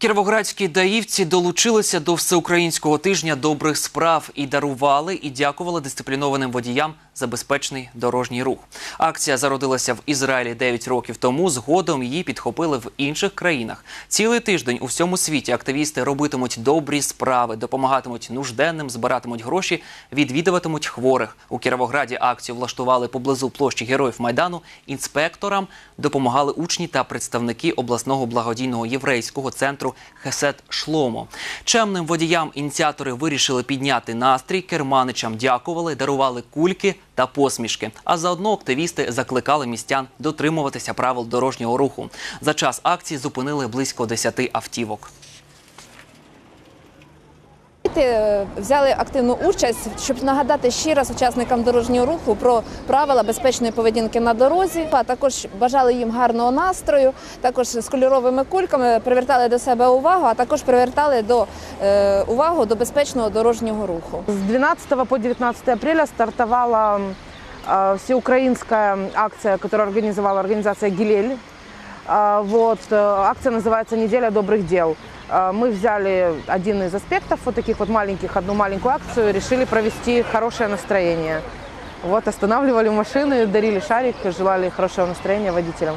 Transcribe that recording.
Кіровоградські даївці долучилися до всеукраїнського тижня добрих справ і дарували і дякували дисциплінованим водіям за безпечний дорожній рух. Акція зародилася в Ізраїлі 9 років тому. Згодом її підхопили в інших країнах. Цілий тиждень у всьому світі активісти робитимуть добрі справи, допомагатимуть нужденним, збиратимуть гроші, відвідуватимуть хворих. У Кіровограді акцію влаштували поблизу площі Героїв Майдану. Інспекторам допомагали учні та представники обласного благодійного єврейського центру Хесет Шломо. Чемним водіям ініціатори вирішили підняти настрій, керманичам дякували, дарували кульки та посмішки. А заодно активісти закликали містян дотримуватися правил дорожнього руху. За час акції зупинили близько 10 автівок. Діти е, взяли активну участь, щоб нагадати ще раз учасникам дорожнього руху про правила безпечної поведінки на дорозі. А також бажали їм гарного настрою. Також з кольоровими кульками привертали до себе увагу, а також привертали до е, увагу до безпечного дорожнього руху. С 12 по 19 апреля стартовала э, всеукраинская акция, которую организовала организация «Гилель». А, Вот, э, акция называется «Неделя добрых дел». А, Мы взяли один из аспектов, вот таких вот маленьких, одну маленькую акцию, решили провести хорошее настроение. Вот, останавливали машины, дарили шарик, желали хорошего настроения водителям.